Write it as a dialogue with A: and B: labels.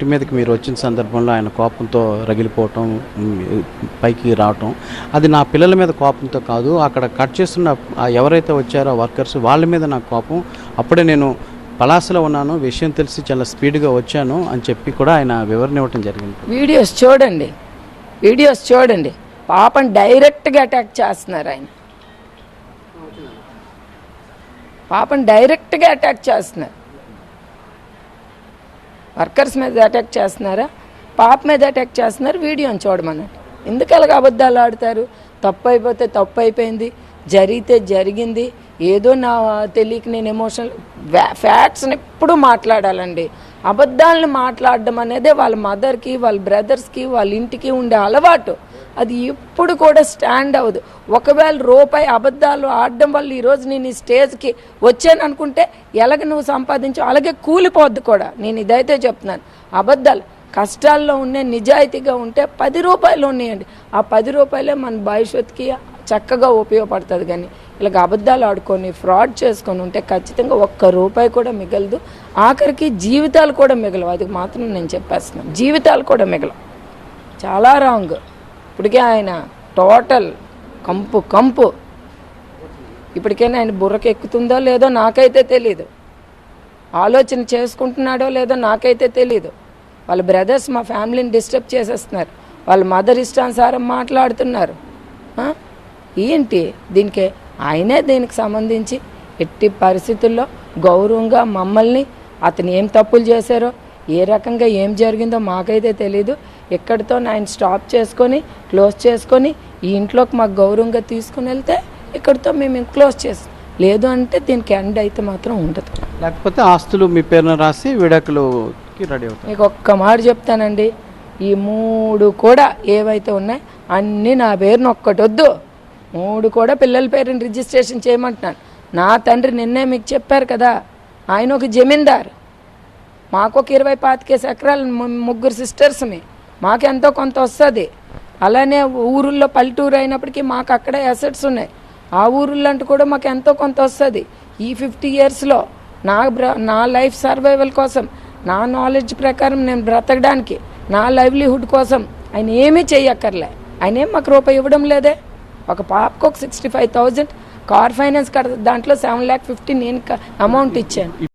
A: ఇంటి మీదకి మీరు వచ్చిన సందర్భంలో ఆయన కోపంతో రగిలిపోవటం పైకి రావటం అది నా పిల్లల మీద కోపంతో కాదు అక్కడ కట్ చేస్తున్న ఎవరైతే వచ్చారో వర్కర్స్ వాళ్ళ మీద నాకు కోపం. అప్పుడే నేను పలాసలో ఉన్నాను విషయం తెలిసి చాలా స్పీడ్గా వచ్చాను అని చెప్పి కూడా ఆయన వివరణ ఇవ్వటం జరిగింది.
B: వీడియోస్ చూడండి వీడియోస్ చూడండి. పాపం డైరెక్ట్గా అటాక్ చేస్తున్నారు ఆయన. పాపం డైరెక్ట్గా అటాక్ చేస్తున్నారు. వర్కర్స్ మీద అటాక్ చేస్తున్నారా? పాప మీద అటాక్ చేస్తున్నారు వీడియోని చూడమనండి. ఎందుకు అలాగ అబద్ధాలు ఆడతారు? తప్పు అయిపోతే తప్పు అయిపోయింది జరిగితే జరిగింది ఏదో నా తెలియక నేను ఎమోషనల్ ఫ్యాక్ట్స్ని ఎప్పుడు మాట్లాడాలండి. అబద్ధాలను మాట్లాడడం అనేది వాళ్ళ మదర్కి వాళ్ళ బ్రదర్స్కి వాళ్ళ ఇంటికి ఉండే అలవాటు. అది ఎప్పుడు కూడా స్టాండ్ అవ్వదు. ఒకవేళ రూపాయి అబద్ధాలు ఆడడం వల్ల ఈరోజు నేను ఈ స్టేజ్కి వచ్చాను అనుకుంటే ఎలాగ నువ్వు సంపాదించు? అలాగే కూలిపోద్ది కూడా. నేను ఇదైతే చెప్తున్నాను. అబద్ధాలు కష్టాల్లో ఉండే నిజాయితీగా ఉంటే పది రూపాయలు ఉన్నాయండి. ఆ పది రూపాయలే మన భవిష్యత్తుకి చక్కగా ఉపయోగపడుతుంది కానీ ఇలాగ అబద్ధాలు ఆడుకొని ఫ్రాడ్ చేసుకొని ఉంటే ఖచ్చితంగా ఒక్క రూపాయి కూడా మిగలదు. ఆఖరికి జీవితాలు కూడా మిగలవు. అది మాత్రం నేను చెప్పేస్తున్నాను. జీవితాలు కూడా మిగలవు. చాలా రాంగ్. ఇప్పటికే ఆయన టోటల్ కంపు కంపు. ఇప్పటికైనా ఆయన బుర్రకి ఎక్కుతుందో లేదో నాకైతే తెలీదు. ఆలోచన చేసుకుంటున్నాడో లేదో నాకైతే తెలీదు. వాళ్ళ బ్రదర్స్ మా ఫ్యామిలీని డిస్టర్బ్ చేసేస్తున్నారు. వాళ్ళ మదర్ ఇష్టానుసారం మాట్లాడుతున్నారు. ఏంటి దీనికి? ఆయనే దీనికి సంబంధించి ఎట్టి పరిస్థితుల్లో గౌరవంగా మమ్మల్ని అతను ఏం తప్పులు చేశారో ఏ రకంగా ఏం జరిగిందో మాకైతే తెలీదు. ఎక్కడితో ఆయన స్టాప్ చేసుకొని క్లోజ్ చేసుకొని ఈ ఇంట్లోకి మాకు గౌరవంగా తీసుకుని వెళ్తే ఇక్కడితో మేము క్లోజ్ చేస్తాం. లేదు అంటే దీనికి ఎండ్ అయితే మాత్రం ఉండదు.
A: లేకపోతే ఆస్తులు మీ పేరున రాసి విడాకులుకి రెడీ అవుతారు.
B: మీకు ఒక్క మాట చెప్తానండి. ఈ మూడు కూడా ఏవైతే ఉన్నాయి అన్నీ నా పేరున ఒక్కటి వద్దు. మూడు కూడా పిల్లల పేరుని రిజిస్ట్రేషన్ చేయమంటున్నాను. నా తండ్రి నిన్నే మీకు చెప్పారు కదా ఆయన ఒక జమీందార్. మాకు ఒక ఇరవై పాతికేసి ఎకరాలు ముగ్గురు సిస్టర్స్మి మాకు ఎంతో కొంత వస్తుంది. అలానే ఊరుల్లో పల్లెటూరు అయినప్పటికీ మాకు అక్కడ అసెట్స్ ఉన్నాయి. ఆ ఊరుల్లో కూడా మాకు ఎంతో కొంత వస్తుంది. ఈ ఫిఫ్టీ ఇయర్స్లో నా బ్ర నా లైఫ్ సర్వైవల్ కోసం నా నాలెడ్జ్ ప్రకారం నేను బ్రతకడానికి నా లైవ్లీహుడ్ కోసం ఆయన ఏమీ చేయక్కర్లే ఆయన ఏం మాకు రూపాయి ఇవ్వడం లేదే. ఒక పాపకు ఒక sixty five thousand car finance కడ దాంట్లో సెవెన్ ల్యాక్ ఫిఫ్టీ నేను అమౌంట్ ఇచ్చాను.